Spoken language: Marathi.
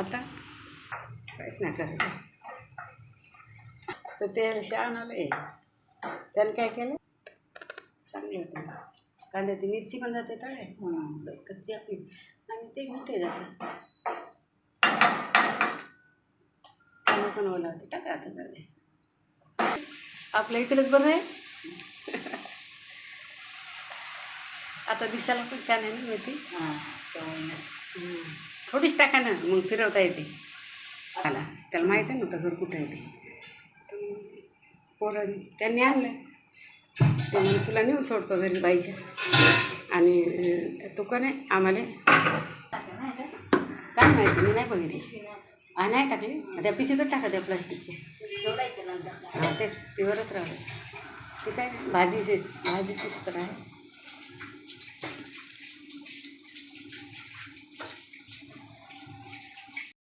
आता काहीच नाही करायचं तर ते शाळा आलं त्याने काय केलं? चांगलं होतं. कांद्याची मिरची पण जाते तळे कच्ची आपली. आणि ते मोठे जाते. त्याला पण ओला होते. टाका आता तळे आपल्या इकडेच बरं आहे. आता दिसायला पण छान आहे ना मेथी हां थोडीच टाका ना मग फिरवता येते. आला. त्याला माहीत आहे नव्हतं घर कुठं आहे ते. पोरं त्यांनी आणलं ते तुला नेऊन सोडतो घरी बाईच्या. आणि तू का नाही आम्हाला. काय माहिती मी नाही बघितली. हा नाही टाकली? त्या पिशीतच टाका त्या प्लास्टिकच्या. हां ते तिवरच राहिलं ते काय भाजीचे भाजीचीच तर आहे.